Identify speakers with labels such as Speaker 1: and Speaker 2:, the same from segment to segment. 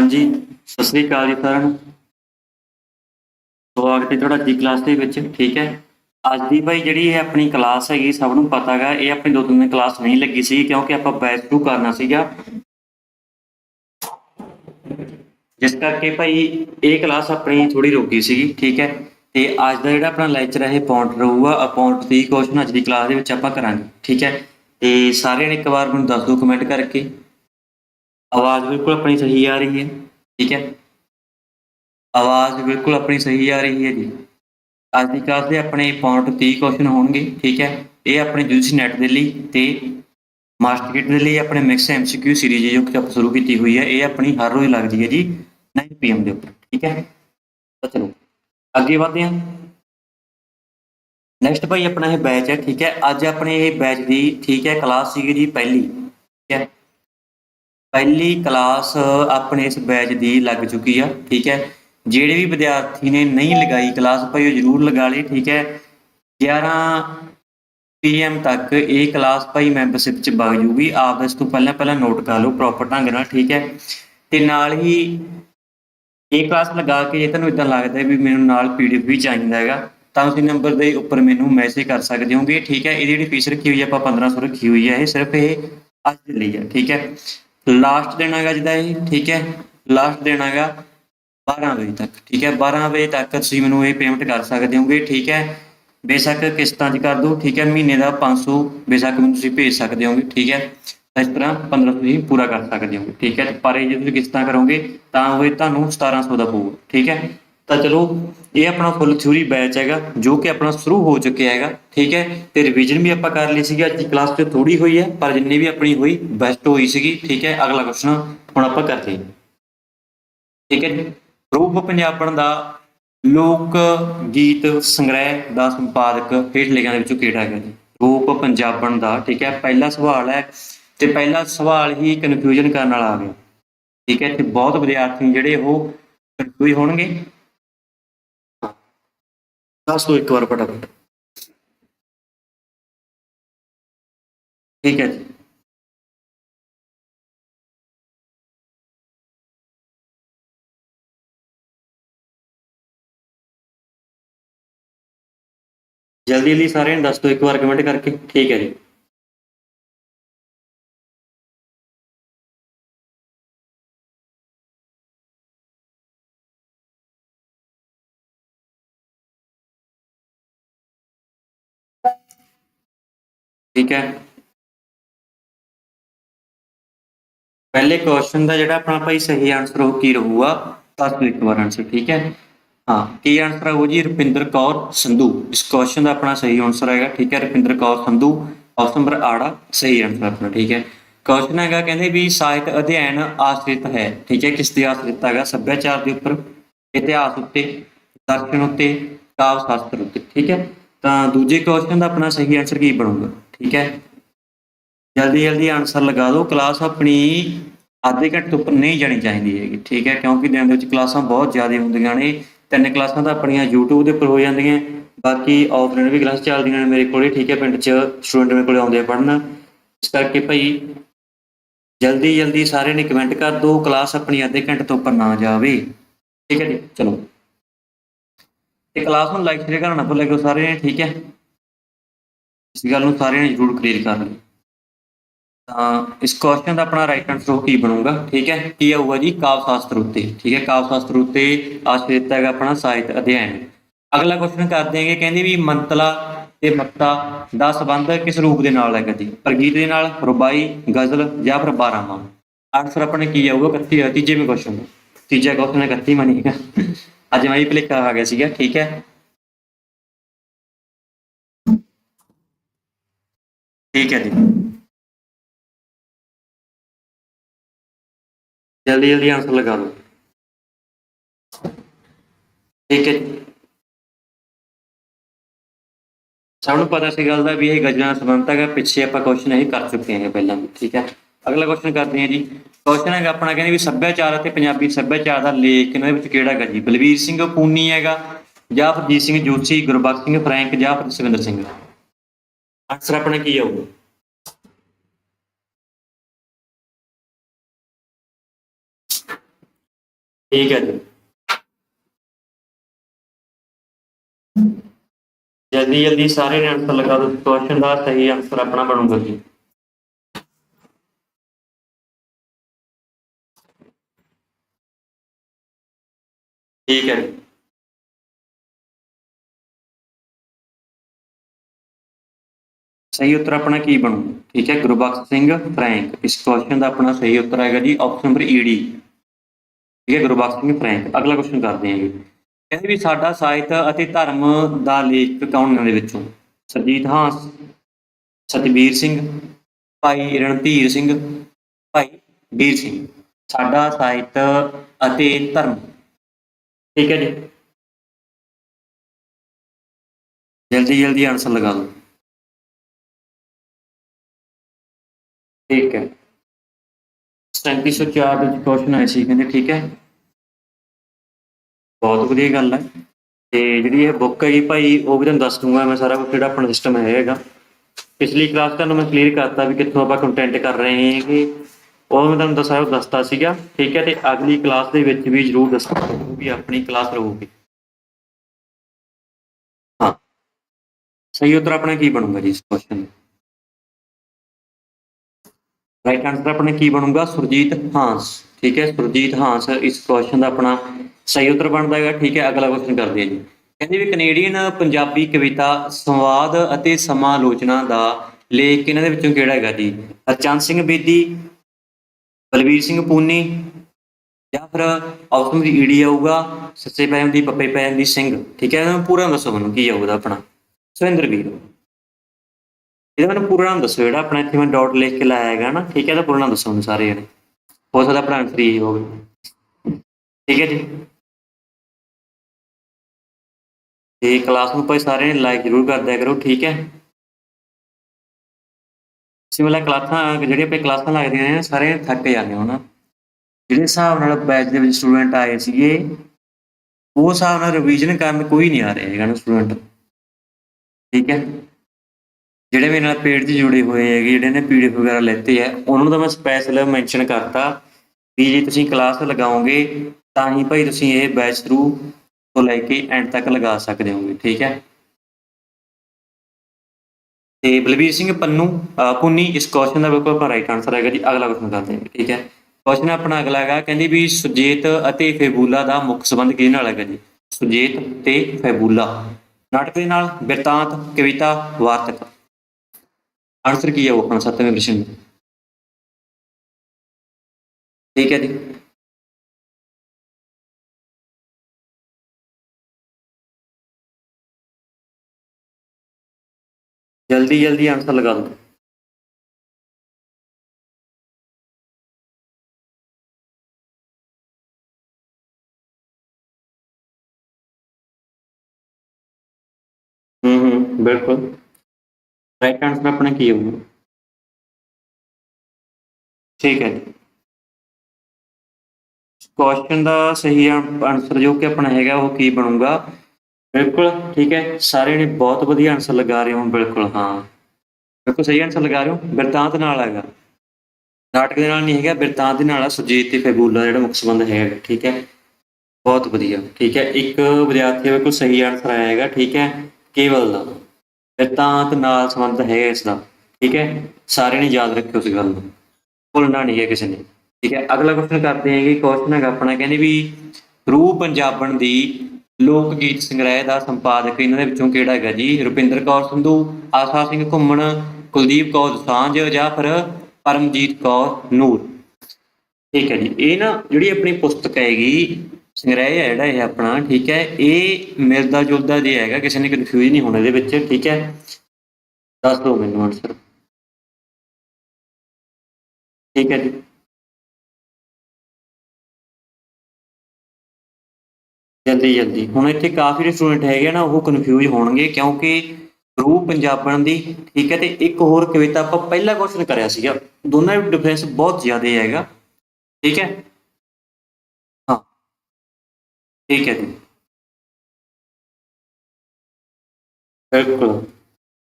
Speaker 1: ਹਾਂਜੀ, ਸਤਿ ਸ੍ਰੀ ਅਕਾਲ ਜੀ ਸਾਰਿਆਂ ਨੂੰ। ਸਵਾਗਤ ਹੈ ਤੁਹਾਡਾ ਜੀ ਕਲਾਸ ਦੇ ਵਿੱਚ, ਠੀਕ ਹੈ। ਅੱਜ ਦੀ ਭਾਈ ਜਿਹੜੀ ਇਹ ਆਪਣੀ ਕਲਾਸ ਹੈਗੀ, ਸਭ ਨੂੰ ਪਤਾ ਹੈਗਾ ਇਹ ਆਪਣੀ ਦੋ ਤਿੰਨ ਦਿਨ ਕਲਾਸ ਨਹੀਂ ਲੱਗੀ ਸੀ ਕਿਉਂਕਿ ਆਪਾਂ ਬੈਚ ਟੂ ਕਰਨਾ ਸੀਗਾ। ਜਿਸ ਕਰਕੇ ਭਾਈ ਇਹ ਕਲਾਸ ਆਪਣੀ ਥੋੜੀ ਰੁਕੀ ਸੀਗੀ, ਠੀਕ ਹੈ। ਤੇ ਅੱਜ ਦਾ ਜਿਹੜਾ ਆਪਣਾ ਲੈਕਚਰ ਹੈ, ਇਹ ਪੌਂਟ ਰਹੂਗਾ ਅਪੌਂਟ ਦੀ ਕੁਐਸਚਨ ਅੱਜ ਦੀ ਕਲਾਸ ਦੇ ਵਿੱਚ ਆਪਾਂ ਕਰਾਂਗੇ, ਠੀਕ ਹੈ। ਤੇ ਸਾਰਿਆਂ ਨੇ ਇੱਕ ਵਾਰ ਮੈਨੂੰ ਦੱਸ ਦਿਓ ਕਮੈਂਟ ਕਰਕੇ। ਆਵਾਜ਼ ਬਿਲਕੁਲ ਆਪਣੀ ਸਹੀ ਆ ਰਹੀ ਹੈ, ਠੀਕ ਹੈ? ਆਵਾਜ਼ ਬਿਲਕੁਲ ਆਪਣੀ ਸਹੀ ਆ ਰਹੀ ਹੈ ਜੀ। ਅੱਜ ਦੀ ਕਲਾਸ ਦੇ ਆਪਣੇ ਪੌਂਟ 30 ਕੁਐਸਚਨ ਹੋਣਗੇ, ਠੀਕ ਹੈ? ਇਹ ਆਪਣੇ ਯੂਜੀਸੀ ਨੈਟ ਦੇ ਲਈ ਤੇ ਮਾਸਟਰ ਦੇ ਲਈ ਆਪਣੇ ਮਿਕਸ ਐਮਸੀਕਿਊ ਸੀਰੀਜ਼ ਜੋ ਕਿ ਆਪਾਂ ਸ਼ੁਰੂ ਕੀਤੀ ਹੋਈ ਹੈ, ਇਹ ਆਪਣੀ ਹਰ ਰੋਜ਼ ਲੱਗਦੀ ਹੈ ਜੀ 9 ਪੀਐਮ ਦੇ ਉੱਪਰ, ਠੀਕ ਹੈ? ਤਾਂ ਚਲੋ, ਅੱਗੇ ਵਧਦੇ ਹਾਂ। ਨੈਕਸਟ ਭਾਈ ਆਪਣਾ ਇਹ ਬੈਚ ਹੈ, ਠੀਕ ਹੈ? ਅੱਜ ਆਪਣੇ ਇਹ ਬੈਚ ਦੀ, ਠੀਕ ਹੈ ਕਲਾਸ ਸੀਗੀ ਜੀ ਪਹਿਲੀ, ਠੀਕ ਹੈ? ਪਹਿਲੀ ਕਲਾਸ ਆਪਣੇ ਇਸ ਬੈਚ ਦੀ ਲੱਗ ਚੁੱਕੀ ਆ, ਠੀਕ ਹੈ। ਜਿਹੜੇ ਵੀ ਵਿਦਿਆਰਥੀ ਨੇ ਨਹੀਂ ਲਗਾਈ ਕਲਾਸ, ਭਾਈ ਉਹ ਜਰੂਰ ਲਗਾ ਲਈ ਠੀਕ ਹੈ। 11 ਪੀਐਮ ਤੱਕ ਇਹ ਕਲਾਸ ਭਾਈ ਮੈਂਬਰਸ਼ਿਪ ਚ ਵਗ ਜੂਗੀ। ਆਪ ਇਸ ਤੋਂ ਪਹਿਲਾਂ ਪਹਿਲਾਂ ਨੋਟ ਕਰ ਲਓ ਪ੍ਰੋਪਰ ਢੰਗ ਨਾਲ, ਠੀਕ ਹੈ। ਤੇ ਨਾਲ ਹੀ ਇਹ ਕਲਾਸ ਲਗਾ ਕੇ ਜੇ ਤੁਹਾਨੂੰ ਇਦਾਂ ਲੱਗਦਾ ਵੀ ਮੈਨੂੰ ਨਾਲ ਪੀਡੀਐਫ ਵੀ ਚਾਹੀਦਾ ਹੈਗਾ, ਤਾਂ ਤੁਸੀਂ ਨੰਬਰ ਦੇ ਉੱਪਰ ਮੈਨੂੰ ਮੈਸੇਜ ਕਰ ਸਕਦੇ ਹੋਗੇ, ਠੀਕ ਹੈ। ਇਹਦੀ ਜਿਹੜੀ ਫੀਸ ਰੱਖੀ ਹੋਈ ਹੈ ਆਪਾਂ 1500 ਰੱਖੀ ਹੋਈ ਹੈ ਇਹ ਸਿਰਫ ਇਹ ਅੱਜ ਲਈ ਹੈ ਠੀਕ ਹੈ। ਲਾਸਟ ਦਿਨ ਹੈਗਾ ਜਿਹਦਾ ਇਹ, ਠੀਕ ਹੈ? ਲਾਸਟ ਦਿਨ ਹੈਗਾ 12 ਵਜੇ ਤੱਕ, ਠੀਕ ਹੈ? 12 ਵਜੇ ਤੱਕ ਤੁਸੀਂ ਮੈਨੂੰ ਇਹ ਪੇਮੈਂਟ ਕਰ ਸਕਦੇ ਹੋਗੇ, ਠੀਕ ਹੈ? ਬੇਸ਼ੱਕ ਕਿਸ਼ਤਾਂ 'ਚ ਕਰ ਦਿਓ, ਠੀਕ ਹੈ? ਮਹੀਨੇ ਦਾ 500 ਬੇਸ਼ੱਕ ਮੈਨੂੰ ਤੁਸੀਂ ਭੇਜ ਸਕਦੇ ਹੋਗੇ, ਠੀਕ ਹੈ? ਇਸ ਤਰ੍ਹਾਂ 1500 ਤੁਸੀਂ ਪੂਰਾ ਕਰ ਸਕਦੇ ਹੋਗੇ, ਠੀਕ ਹੈ? ਪਰ ਇਹ ਜੇ ਤੁਸੀਂ ਕਿਸ਼ਤਾਂ ਕਰੋਗੇ, ਤਾਂ ਉਹ ਤੁਹਾਨੂੰ 1700 ਦਾ ਪਊਗਾ, ਠੀਕ ਹੈ? ਤਾਂ ਚਲੋ, ਇਹ ਆਪਣਾ ਫੁੱਲ ਥਿਊਰੀ ਬੈਚ ਹੈਗਾ, ਜੋ ਕਿ ਆਪਣਾ ਸ਼ੁਰੂ ਹੋ ਚੁੱਕਿਆ ਹੈਗਾ, ਠੀਕ ਹੈ? ਤੇ ਰਿਵੀਜ਼ਨ ਵੀ ਆਪਾਂ ਕਰ ਲਈ ਸੀਗੀ, ਅੱਜ ਦੀ ਕਲਾਸ 'ਤੇ ਥੋੜੀ ਹੋਈ ਹੈ, ਪਰ ਜਿੰਨੀ ਵੀ ਆਪਣੀ ਹੋਈ ਬੈਸਟ ਹੋਈ ਸੀਗੀ, ਠੀਕ ਹੈ? ਅਗਲਾ ਕੁਐਸਚਨ ਹੁਣ ਆਪਾਂ ਕਰਦੇ ਹਾਂ। ਠੀਕ ਹੈ ਰੂਪ ਪੰਜਾਬਣ ਦਾ ਲੋਕ ਗੀਤ ਸੰਗ੍ਰਹਿ ਦਾ ਸੰਪਾਦਕ ਹੇਠ ਲਿਖਿਆਂ ਦੇ ਵਿੱਚੋਂ ਕਿਹੜਾ ਹੈਗਾ ਜੀ? ਰੂਪ ਪੰਜਾਬਣ ਦਾ, ਠੀਕ ਹੈ? ਪਹਿਲਾ ਸਵਾਲ ਹੈ, ਤੇ ਪਹਿਲਾ ਸਵਾਲ ਹੀ ਕਨਫਿਊਜ਼ਨ ਕਰਨ ਵਾਲਾ ਆ ਗਿਆ। ਠੀਕ ਹੈ? ਤੇ ਬਹੁਤ ਵਿਦਿਆਰਥੀ ਜਿਹੜੇ ਉਹ ਕਨਫਿਊਜ਼ ਹੋਣਗੇ। ਦੱਸ ਦਿਓ ਇੱਕ ਵਾਰ ਫਟਾਫਟ। ਠੀਕ ਹੈ ਜੀ। ਜਲਦੀ ਜਲਦੀ ਸਾਰਿਆਂ ਨੂੰ ਦੱਸ ਦਿਓ, ਇੱਕ ਵਾਰ ਕਮੈਂਟ ਕਰਕੇ। ਠੀਕ ਹੈ ਜੀ। ਠੀਕ ਹੈ। ਪਹਿਲੇ ਕੁਐਸਚਨ ਦਾ ਜਿਹੜਾ ਆਪਣਾ ਭਾਈ ਸਹੀ ਆਨਸਰ ਉਹ ਕੀ ਰਹੂਗਾ? ਦੱਸ ਇੱਕ ਵਾਰ ਆਨਸਰ ਠੀਕ ਹੈ। ਹਾਂ, ਕੀ ਆਨਸਰ ਹੈ ਉਹ ਜੀ? ਰੁਪਿੰਦਰ ਕੌਰ ਸੰਧੂ। ਇਸ ਕੁਐਸਚਨ ਦਾ ਆਪਣਾ ਸਹੀ ਆਨਸਰ ਹੈਗਾ ਠੀਕ ਹੈ। ਰੁਪਿੰਦਰ ਕੌਰ ਸੰਧੂ ਆਪਸ਼ਨ ਨੰਬਰ ਆੜਾ, ਸਹੀ ਆਨਸਰ ਆਪਣਾ, ਠੀਕ ਹੈ। ਕੁਐਸਚਨ ਹੈਗਾ ਕਹਿੰਦੇ ਵੀ ਸਾਹਿਤ ਅਧਿਐਨ ਆਸ਼ਰਿਤ ਹੈ, ਠੀਕ ਹੈ। ਕਿਸ ਤੇ ਆਸ਼ਰਿਤ ਹੈਗਾ? ਸੱਭਿਆਚਾਰ ਦੇ ਉੱਪਰ, ਇਤਿਹਾਸ ਉੱਤੇ, ਦਰਸ਼ਨ ਉੱਤੇ, ਕਾਵ ਸ਼ਾਸਤਰ ਉੱਤੇ, ਠੀਕ ਹੈ। ਤਾਂ ਦੂਜੇ ਕੁਐਸਚਨ ਦਾ ਆਪਣਾ ਸਹੀ ਆਨਸਰ ਕੀ ਬਣੂਗਾ? ਠੀਕ ਹੈ? ਜਲਦੀ ਜਲਦੀ ਆਨਸਰ ਲਗਾ ਦਿਓ। ਕਲਾਸ ਆਪਣੀ ਅੱਧੇ ਘੰਟੇ ਤੋਂ ਉੱਪਰ ਨਹੀਂ ਜਾਣੀ ਚਾਹੀਦੀ ਹੈਗੀ, ਠੀਕ ਹੈ? ਕਿਉਂਕਿ ਦਿਨ ਦੇ ਵਿੱਚ ਕਲਾਸਾਂ ਬਹੁਤ ਜ਼ਿਆਦਾ ਹੁੰਦੀਆਂ ਨੇ। ਤਿੰਨ ਕਲਾਸਾਂ ਤਾਂ ਆਪਣੀਆਂ YouTube ਦੇ ਉੱਪਰ ਹੋ ਜਾਂਦੀਆਂ। ਬਾਕੀ ਆਫਲਾਈਨ ਵੀ ਕਲਾਸ ਚੱਲਦੀਆਂ ਨੇ ਮੇਰੇ ਕੋਲੇ, ਠੀਕ ਹੈ? ਪਿੰਡ 'ਚ ਸਟੂਡੈਂਟ ਮੇਰੇ ਕੋਲੇ ਆਉਂਦੇ ਆ ਪੜ੍ਹਨ। ਇਸ ਕਰਕੇ ਭਾਈ, ਜਲਦੀ ਜਲਦੀ ਸਾਰੇ ਨੇ ਕਮੈਂਟ ਕਰ ਦਿਓ। ਕਲਾਸ ਆਪਣੀ ਅੱਧੇ ਘੰਟੇ ਤੋਂ ਉੱਪਰ ਨਾ ਜਾਵੇ। ਠੀਕ ਹੈ ਜੀ? ਚਲੋ। ਤੇ ਕਲਾਸ ਨੂੰ ਲਾਈਕ ਸ਼ੇਅਰ ਕਰਨਾ ਨਾ ਭੁੱਲਿਆ ਕਰੋ ਸਾਰੇ ਨੇ, ਠੀਕ ਹੈ? ਇਸ ਗੱਲ ਨੂੰ ਸਾਰਿਆਂ ਨੇ ਜ਼ਰੂਰ ਕਲੀਅਰ ਕਰ ਲਓ। ਤਾਂ ਇਸ ਕੁਐਸਚਨ ਦਾ ਆਪਣਾ ਰਾਈਟ ਆਨਸਰ ਕੀ ਬਣੂਗਾ, ਠੀਕ ਹੈ? ਕੀ ਆਊਗਾ ਜੀ? ਕਾਵ ਸ਼ਾਸਤਰ ਉੱਤੇ, ਠੀਕ ਹੈ? ਕਾਵ ਸ਼ਾਸਤਰ ਉੱਤੇ ਆਸ਼ਰਿਤ ਹੈਗਾ ਆਪਣਾ ਸਾਹਿਤ ਅਧਿਐਨ। ਅਗਲਾ ਕੁਐਸਚਨ ਕਰਦੇ ਹਾਂਗੇ, ਕਹਿੰਦੇ ਵੀ ਮੰਤਲਾ ਤੇ ਮੱਤਾ ਦਾ ਸੰਬੰਧ ਕਿਸ ਰੂਪ ਦੇ ਨਾਲ ਹੈਗਾ ਜੀ? ਪ੍ਰਗੀਤ ਦੇ ਨਾਲ, ਰੁਬਾਈ, ਗਜ਼ਲ ਜਾਂ ਫਿਰ ਬਾਰਾਮਾਂ ਆਨਸਰ ਆਪਣੇ ਕੀ ਆਊਗਾ? 31 ਤੀਜੇ ਵਿੱਚ ਕੁਐਸਚਨ ਤੀਜਾ ਕੁਐਸਚਨ 31 ਮਾ ਨਹੀਂ ਹੈਗਾ ਅੱਜ ਮੈਂ ਭੁਲੇਖਾ ਆ ਗਿਆ ਸੀਗਾ, ਠੀਕ ਹੈ? ਠੀਕ ਹੈ ਜੀ। ਜਲਦੀ ਜਲਦੀ ਆਨਸਰ ਲਗਾ ਲਓ ਠੀਕ ਹੈ ਜੀ। ਸਭ ਨੂੰ ਪਤਾ ਸੀ ਗੱਲ ਦਾ ਵੀ ਇਹ ਗਜਲਾਂ ਸੰਬੰਧ ਹੈਗਾ, ਪਿੱਛੇ ਆਪਾਂ ਕੁਐਸਚਨ ਇਹ ਕਰ ਚੁੱਕੇ ਹਾਂ ਪਹਿਲਾਂ ਵੀ, ਠੀਕ ਹੈ? ਅਗਲਾ ਕੁਐਸਚਨ ਕਰਦੇ ਹਾਂ ਜੀ। ਕੁਐਸਚਨ ਹੈਗਾ ਆਪਣਾ, ਕਹਿੰਦੇ ਵੀ ਸੱਭਿਆਚਾਰ ਅਤੇ ਪੰਜਾਬੀ ਸੱਭਿਆਚਾਰ ਦਾ ਲੇਖ ਇਹਨਾਂ ਦੇ ਵਿੱਚ ਕਿਹੜਾ ਹੈਗਾ ਜੀ? ਬਲਵੀਰ ਸਿੰਘ ਪੂਨੀ ਹੈਗਾ, ਜਾਂ ਫਰਜੀਤ ਸਿੰਘ ਜੋਸ਼ੀ, ਗੁਰਬਖਸ਼ ਸਿੰਘ ਫਰੈਂਕ, ਜਾਂ ਫਿਰ ਸੁਖਵਿੰਦਰ ਸਿੰਘ? ਆਨਸਰ ਆਪਣਾ ਕੀ ਆਊਗਾ? ਠੀਕ ਹੈ ਜੀ। ਜਲਦੀ ਜਲਦੀ ਸਾਰੇ ਨੇ ਆਨਸਰ ਲਗਾ ਦਿਓ। ਕੁਐਸਚਨ ਦਾ ਸਹੀ ਆਨਸਰ ਆਪਣਾ ਬਣੂਗਾ ਜੀ। ਠੀਕ ਹੈ ਜੀ। ਸਹੀ ਉੱਤਰ ਆਪਣਾ ਕੀ ਬਣੂਗਾ ਠੀਕ ਹੈ ਗੁਰਬਖਸ਼ ਸਿੰਘ ਫਰੈਂਕ। ਇਸ ਕੁਐਸਚਨ ਦਾ ਆਪਣਾ ਸਹੀ ਉੱਤਰ ਆਏਗਾ ਜੀ ਆਪਸ਼ਨ ਨੰਬਰ ਈਡੀ ਠੀਕ ਹੈ ਗੁਰਬਖਸ਼ ਸਿੰਘ ਫਰੈਂਕ। ਅਗਲਾ ਕੁਐਸਚਨ ਕਰਦੇ ਹਾਂ ਜੀ। ਕਹਿੰਦੇ ਵੀ ਸਾਡਾ ਸਾਹਿਤ ਅਤੇ ਧਰਮ ਦਾ ਲੇਖਕ ਕੌਣ ਇਹਨਾਂ ਦੇ ਵਿੱਚੋਂ? ਸਰਜੀਤ ਹਾਂਸ, ਸਤਬੀਰ ਸਿੰਘ, ਭਾਈ ਰਣਧੀਰ ਸਿੰਘ, ਭਾਈ ਵੀਰ ਸਿੰਘ। ਸਾਡਾ ਸਾਹਿਤ ਅਤੇ ਧਰਮ। ਠੀਕ ਹੈ ਜੀ। ਜਲਦੀ ਜਲਦੀ ਆਨਸਰ ਲਗਾ ਦਿਓ ਠੀਕ ਹੈ। 3704 ਦੇ ਵਿੱਚ ਕੁਐਸਚਨ ਆਇਆ ਸੀ, ਕਹਿੰਦੇ ਠੀਕ ਹੈ। ਬਹੁਤ ਵਧੀਆ ਗੱਲ ਹੈ। ਤੇ ਜਿਹੜੀ ਇਹ ਬੁੱਕ ਹੈ ਜੀ ਭਾਈ, ਉਹ ਵੀ ਤੁਹਾਨੂੰ ਦੱਸ ਦੂੰਗਾ ਮੈਂ ਸਾਰਾ ਕੁਝ, ਜਿਹੜਾ ਆਪਣਾ ਸਿਸਟਮ ਹੈਗਾ। ਪਿਛਲੀ ਕਲਾਸ ਤੁਹਾਨੂੰ ਮੈਂ ਕਲੀਅਰ ਕਰਤਾ ਵੀ ਕਿੱਥੋਂ ਆਪਾਂ ਕੰਟੈਂਟ ਕਰ ਰਹੇ ਹਾਂ ਕਿ ਉਹ ਮੈਂ ਤੁਹਾਨੂੰ ਦੱਸਿਆ, ਉਹ ਦੱਸਤਾ ਸੀਗਾ। ਠੀਕ ਹੈ, ਤੇ ਅਗਲੀ ਕਲਾਸ ਦੇ ਵਿੱਚ ਵੀ ਜ਼ਰੂਰ ਦੱਸਣਾ ਵੀ ਆਪਣੀ ਕਲਾਸ ਰਹੂਗੀ। ਹਾਂ। ਸਹੀ ਉੱਤਰ ਆਪਣਾ ਕੀ ਬਣੂਗਾ ਜੀ ਇਸ ਕੁਐਸਚਨ ਦਾ? ਰਾਈਟ ਆਨਸਰ ਆਪਣਾ ਕੀ ਬਣੂਗਾ? ਸੁਰਜੀਤ ਹਾਂਸ। ਠੀਕ ਹੈ, ਸੁਰਜੀਤ ਹਾਂਸ ਇਸ ਕੁਐਸਚਨ ਦਾ ਆਪਣਾ ਸਹੀ ਉੱਤਰ ਬਣਦਾ ਹੈਗਾ। ਠੀਕ ਹੈ, ਅਗਲਾ ਕੁਐਸਚਨ ਕਰਦੇ ਹਾਂ ਜੀ। ਕਹਿੰਦੇ ਵੀ ਕੈਨੇਡੀਅਨ ਪੰਜਾਬੀ ਕਵਿਤਾ ਸੰਵਾਦ ਅਤੇ ਸਮਾਲੋਚਨਾ ਦਾ ਲੇਖ ਇਹਨਾਂ ਦੇ ਵਿੱਚੋਂ ਕਿਹੜਾ ਹੈਗਾ ਜੀ? ਹਰਚੰਦ ਸਿੰਘ ਬੇਦੀ ਬਲਵੀਰ ਸਿੰਘ ਪੂਨੀ ਜਾਂ ਫਿਰ ਆਪਸ਼ਨ ਦੀ ਈਡੀ ਆਊਗਾ, ਸੱਚੇ ਪੈਰਾਂ ਦੀ, ਪੱਪੇ ਪੈਰਾਂ ਦੀ ਸਿੰਘ, ਠੀਕ ਹੈ ਇਹਦਾ ਪੂਰਾ ਦੱਸੋ ਮੈਨੂੰ ਕੀ ਆਊਗਾ ਆਪਣਾ। ਸੁਰਿੰਦਰ ਵੀਰ। ਇਹਦਾ ਮੈਨੂੰ ਪੂਰਾ ਨਾਮ ਦੱਸੋ, ਜਿਹੜਾ ਆਪਣਾ ਇੱਥੇ ਮੈਂ ਡਾਟ ਲਿਖ ਕੇ ਲਾਇਆ ਹੈਗਾ ਨਾ, ਠੀਕ ਹੈ, ਇਹਦਾ ਪੂਰਾ ਨਾਮ ਦੱਸੋ ਮੈਨੂੰ ਸਾਰੇ ਜਿਹੜੇ ਹੋ ਸਕਦਾ ਆਪਣਾ ਆਨਸਰ ਇਹ ਹੋਵੇ ਠੀਕ ਹੈ ਜੀ। ਤੇ ਕਲਾਸ ਨੂੰ ਭਾਈ ਨੇ ਲਾਈਕ ਜ਼ਰੂਰ ਕਰ ਦਿਆ ਕਰੋ, ਠੀਕ ਹੈ। ਸਿਮਲਾ ਕਲਾਸਾਂ, ਜਿਹੜੀਆਂ ਆਪਣੀ ਕਲਾਸਾਂ ਲੱਗਦੀਆਂ ਨੇ, ਸਾਰੇ ਥੱਕ ਜਾਂਦੇ ਹੋ ਨਾ ਜਿਹੜੇ ਹਿਸਾਬ ਨਾਲ ਬੈਚ ਦੇ ਵਿੱਚ ਸਟੂਡੈਂਟ ਆਏ ਸੀਗੇ, ਉਹ ਹਿਸਾਬ ਨਾਲ ਰਿਵੀਜ਼ਨ ਕਰਨ ਕੋਈ ਨਹੀਂ ਆ ਰਿਹਾ ਹੈਗਾ ਨਾ ਸਟੂਡੈਂਟ ਠੀਕ ਹੈ? ਜਿਹੜੇ ਮੇਰੇ ਨਾਲ ਪੇਡ 'ਚ ਜੁੜੇ ਹੋਏ ਹੈਗੇ, ਜਿਹੜੇ ਨੇ ਪੀਡੀਐਫ ਵਗੈਰਾ ਲੈਤੇ ਆ, ਉਹਨਾਂ ਨੂੰ ਤਾਂ ਮੈਂ ਸਪੈਸ਼ਲ ਮੈਂਸ਼ਨ ਕਰਤਾ ਵੀ ਜੇ ਤੁਸੀਂ ਕਲਾਸ ਲਗਾਓਗੇ, ਤਾਂ ਹੀ ਭਾਈ ਤੁਸੀਂ ਇਹ ਬੈਚ ਥਰੂ ਤੋਂ ਲੈ ਕੇ ਐਂਡ ਤੱਕ ਲਗਾ ਸਕਦੇ ਹੋਗੇ, ਠੀਕ ਹੈ? ਤੇ ਬਲਬੀਰ ਸਿੰਘ ਪੰਨੂ ਪੁੰਨੀ ਇਸ ਕੁਐਸਚਨ ਦਾ ਬਿਲਕੁਲ ਆਪਣਾ ਰਾਈਟ ਆਨਸਰ ਹੈਗਾ ਜੀ, ਅਗਲਾ ਕੁਐਸਚਨ ਕਰਦੇ ਹਾਂ ਠੀਕ ਹੈ। ਕੁਐਸਚਨ ਆਪਣਾ ਅਗਲਾ ਹੈਗਾ, ਕਹਿੰਦੀ ਵੀ ਸੁਜੇਤ ਅਤੇ ਫੈਬੂਲਾ ਦਾ ਮੁੱਖ ਸੰਬੰਧ ਕਿਹਦੇ ਨਾਲ ਹੈਗਾ ਜੀ? ਸੁਜੇਤ ਤੇ ਫੈਬੂਲਾ। ਨਾਟਕ ਦੇ ਨਾਲ ਬਿਰਤਾਂਤ, ਕਵਿਤਾ, ਵਾਰਤਕ। ਆਨਸਰ ਕੀ ਹੈ ਉਹ ਆਪਣਾ ਸੱਤਵੇਂ ਪ੍ਰਸ਼ਨ ਠੀਕ ਹੈ ਜੀ। ਜਲਦੀ ਜਲਦੀ ਆਨਸਰ ਲਗਾ ਦਿਓ ਹੂੰ ਹੂੰ, ਬਿਲਕੁਲ। ਰਾਈਟ ਆਨਸਰ ਆਪਣਾ ਕੀ ਹੋਊਗਾ? ਠੀਕ ਹੈ ਜੀ। ਕੁਐਸਚਨ ਦਾ ਸਹੀ ਆਨਸਰ ਜੋ ਕਿ ਆਪਣਾ ਹੈਗਾ, ਉਹ ਕੀ ਬਣੂਗਾ? ਬਿਲਕੁਲ, ਠੀਕ ਹੈ। ਸਾਰੇ ਨੇ ਬਹੁਤ ਵਧੀਆ ਆਨਸਰ ਲਗਾ ਰਹੇ ਹੋ, ਬਿਲਕੁਲ, ਹਾਂ। ਬਿਲਕੁਲ ਸਹੀ ਆਨਸਰ ਲਗਾ ਰਹੇ ਹੋ। ਬਿਰਤਾਂਤ ਨਾਲ ਹੈਗਾ। ਨਾਟਕ ਦੇ ਨਾਲ ਨਹੀਂ ਹੈਗਾ, ਬਿਰਤਾਂਤ ਦੇ ਨਾਲ ਆ ਸੁਜੀਤ ਤੇ ਫੈਬੂਲਾ, ਜਿਹੜਾ ਮੁੱਖ ਸੰਬੰਧ ਹੈਗਾ, ਠੀਕ ਹੈ। ਬਹੁਤ ਵਧੀਆ, ਠੀਕ ਹੈ। ਇੱਕ ਵਿਦਿਆਰਥੀ ਬਿਲਕੁਲ ਸਹੀ ਆਨਸਰ ਆਇਆ ਹੈਗਾ, ਠੀਕ ਹੈ। ਕੇਵਲ ਦਾ। ਬਿਰਤਾਂਤ ਨਾਲ ਸੰਬੰਧ ਹੈ ਇਸ ਦਾ, ਠੀਕ ਹੈ। ਸਾਰੇ ਨੇ ਯਾਦ ਰੱਖਿਓ ਉਸ ਗੱਲ ਨੂੰ। ਭੁੱਲਣਾ ਨਹੀਂ ਹੈ ਕਿਸੇ ਨੇ, ਠੀਕ ਹੈ। ਅਗਲਾ ਕੁਐਸਚਨ ਕਰਦੇ ਹਾਂ ਕਿ ਕੁਐਸਚਨ ਹੈਗਾ ਆਪਣਾ, ਕਹਿੰਦੇ ਵੀ ਰੂਹ ਪੰਜਾਬਣ ਦੀ ਲੋਕ ਗੀਤ ਸੰਗ੍ਰਹਿ ਦਾ ਸੰਪਾਦਕ ਇਹਨਾਂ ਦੇ ਵਿੱਚੋਂ ਕਿਹੜਾ ਹੈਗਾ ਜੀ? ਰੁਪਿੰਦਰ ਕੌਰ ਸੰਧੂ, ਆਸਾ ਸਿੰਘ ਘੁੰਮਣ, ਕੁਲਦੀਪ ਕੌਰ ਸਾਂਝ ਜਾਂ ਫਿਰ ਪਰਮਜੀਤ ਕੌਰ ਨੂਰ? ਠੀਕ ਹੈ ਜੀ, ਇਹ ਨਾ ਜਿਹੜੀ ਆਪਣੀ ਪੁਸਤਕ ਹੈਗੀ, ਸੰਗ੍ਰਹਿ ਹੈ ਜਿਹੜਾ ਇਹ ਆਪਣਾ, ਠੀਕ ਹੈ, ਇਹ ਮਿਲਦਾ ਜੁਲਦਾ ਜੇ ਹੈਗਾ, ਕਿਸੇ ਨੇ ਕਨਫਿਊਜ਼ ਨਹੀਂ ਹੋਣਾ ਇਹਦੇ ਵਿੱਚ, ਠੀਕ ਹੈ? ਦੱਸ ਦਿਓ ਮੈਨੂੰ ਆਨਸਰ ਠੀਕ ਹੈ ਜੀ। ਜਲਦੀ ਜਲਦੀ ਹੁਣ ਇੱਥੇ ਕਾਫੀ ਸਟੂਡੈਂਟ ਹੈਗੇ ਨਾ, ਉਹ ਕਨਫਿਊਜ਼ ਹੋਣਗੇ ਕਿਉਂਕਿ ਰੂਹ ਪੰਜਾਬਣ ਦੀ, ਠੀਕ ਹੈ, ਤੇ ਇੱਕ ਹੋਰ ਕਵਿਤਾ ਆਪਾਂ ਪਹਿਲਾ ਕੁਐਸਚਨ ਕਰਿਆ ਸੀਗਾ। ਦੋਨਾਂ ਵਿੱਚ ਡਿਫਰੈਂਸ ਬਹੁਤ ਜ਼ਿਆਦਾ ਹੈਗਾ। ਠੀਕ ਹੈ? ਹਾਂ। ਠੀਕ ਹੈ ਜੀ। ਬਿਲਕੁਲ।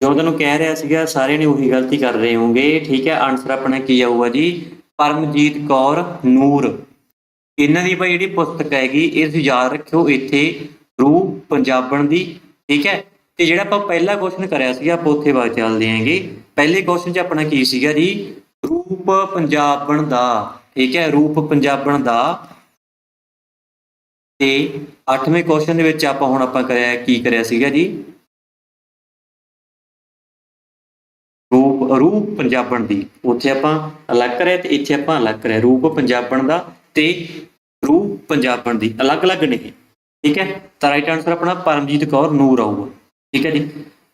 Speaker 1: ਜੋ ਤੁਹਾਨੂੰ ਕਹਿ ਰਿਹਾ ਸੀਗਾ, ਸਾਰੇ ਨੇ ਉਹੀ ਗਲਤੀ ਕਰ ਰਹੇ ਹੋਗੇ ਠੀਕ ਹੈ ਆਨਸਰ ਆਪਣਾ ਕੀ ਆਊਗਾ ਜੀ? ਪਰਮਜੀਤ ਕੌਰ ਨੂਰ। ਇਹਨਾਂ ਦੀ ਭਾਈ ਜਿਹੜੀ ਪੁਸਤਕ ਹੈਗੀ, ਇਹ ਤੁਸੀਂ ਯਾਦ ਰੱਖਿਓ, ਇੱਥੇ ਰੂਪ ਪੰਜਾਬਣ ਦੀ, ਠੀਕ ਹੈ? ਤੇ ਜਿਹੜਾ ਆਪਾਂ ਪਹਿਲਾ ਕੁਐਸਚਨ ਕਰਿਆ ਸੀਗਾ, ਆਪਾਂ ਉੱਥੇ ਬਾਅਦ ਚੱਲਦੇ ਆਂਗੇ ਪਹਿਲੇ ਕੁਐਸਚਨ 'ਚ ਆਪਣਾ ਕੀ ਸੀਗਾ ਜੀ? ਰੂਪ ਪੰਜਾਬਣ ਦਾ, ਠੀਕ ਹੈ? ਰੂਪ ਪੰਜਾਬਣ ਦਾ। ਤੇ 8ਵੇਂ ਕੁਐਸਚਨ ਦੇ ਵਿੱਚ ਆਪਾਂ ਹੁਣ ਆਪਾਂ ਕਰਿਆ, ਕੀ ਕਰਿਆ ਸੀਗਾ ਜੀ? ਰੂਪ ਰੂਪ ਪੰਜਾਬਣ ਦੀ। ਉੱਥੇ ਆਪਾਂ ਅਲੱਗ ਕਰਿਆ ਤੇ ਇੱਥੇ ਆਪਾਂ ਅਲੱਗ ਕਰਿਆ। ਰੂਪ ਪੰਜਾਬਣ ਦਾ ਤੇ ਰੂਪ ਪੰਜਾਬਣ ਦੀ ਅਲੱਗ-ਅਲੱਗ ਨੇ ਠੀਕ ਹੈ? ਤਾਂ ਰਾਈਟ ਆਨਸਰ ਆਪਣਾ ਪਰਮਜੀਤ ਕੌਰ, ਨੂਰ ਆਊਗਾ। ਠੀਕ ਹੈ ਜੀ?